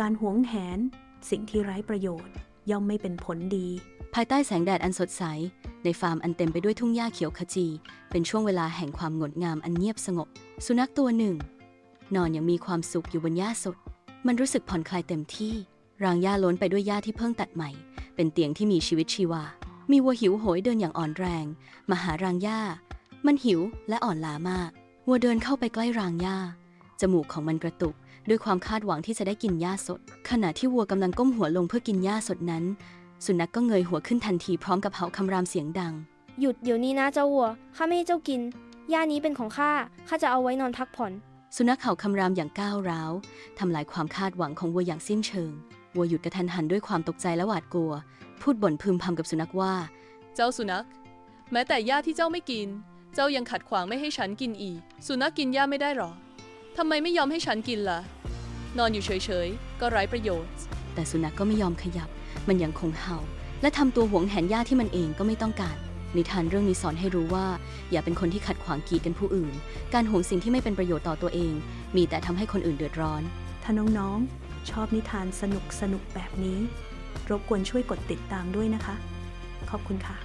การหวงแหน สิ่งที่ไร้ประโยชน์ ย่อมไม่เป็นผลดี ภายใต้แสงแดดอันสดใส ในฟาร์มอันเต็มไปด้วยทุ่งหญ้าเขียวขจี เป็นช่วงเวลาแห่งความงดงามอันเงียบสงบ สุนัขตัวหนึ่ง นอนอย่างมีความสุขอยู่บนหญ้าสด มันรู้สึกผ่อนคลายเต็มที่ รางหญ้าล้นไปด้วยหญ้าที่เพิ่งตัดใหม่ เป็นเตียงที่มีชีวิตชีวา มีวัวหิวโหยเดินอย่างอ่อนแรง มาหารางหญ้า มันหิวและอ่อนล้ามาก วัวเดินเข้าไปใกล้รางหญ้า จมูกของมันกระตุก ด้วยความคาดหวังที่จะได้กินหญ้าสด ขณะที่วัวกำลังก้มหัวลงเพื่อกินหญ้าสดนั้น สุนัขกก็เงยหัวขึ้นทันทีพร้อมกับเห่าคำรามเสียงดัง หยุดเดี๋ยวนี้นะเจ้าวัวข้าไม่ให้เจ้ากินหญ้านี้เป็นของข้าข้าจะเอาไว้นอนพักผ่อน สุนัขเห่าคำรามอย่างก้าวร้าวทำลายความคาดหวังของวัวอย่างสิ้นเชิงวัวหยุดกระทันหันด้วยความตกใจและหวาดกลัว พูดบ่นพึมพำกับสุนัขว่า เจ้าสุนัข แม้แต่หญ้าที่เจ้าไม่กิน เจ้ายังขัดขวางไม่ให้ฉันกินอีก สุนัขกินหญ้าไม่ได้หรอ ทำไมไม่ยอมให้ฉันกินล่ะ นอนอยู่เฉยๆ ก็ไร้ประโยชน์ แต่สุนัขก็ไม่ยอมขยับ มันยังคงเห่า และทำตัวหวงแหนหญ้าที่มันเองก็ไม่ต้องการ นิทานเรื่องนี้สอนให้รู้ว่า อย่าเป็นคนที่ขัดขวางกีดกันผู้อื่น การหวงสิ่งที่ไม่เป็นประโยชน์ต่อตัวเอง มีแต่ทำให้คนอื่นเดือดร้อน ถ้าน้องๆ ชอบนิทานสนุกสนุกๆแบบนี้ รบกวนช่วยกดติดตามด้วยนะคะ ขอบคุณค่ะ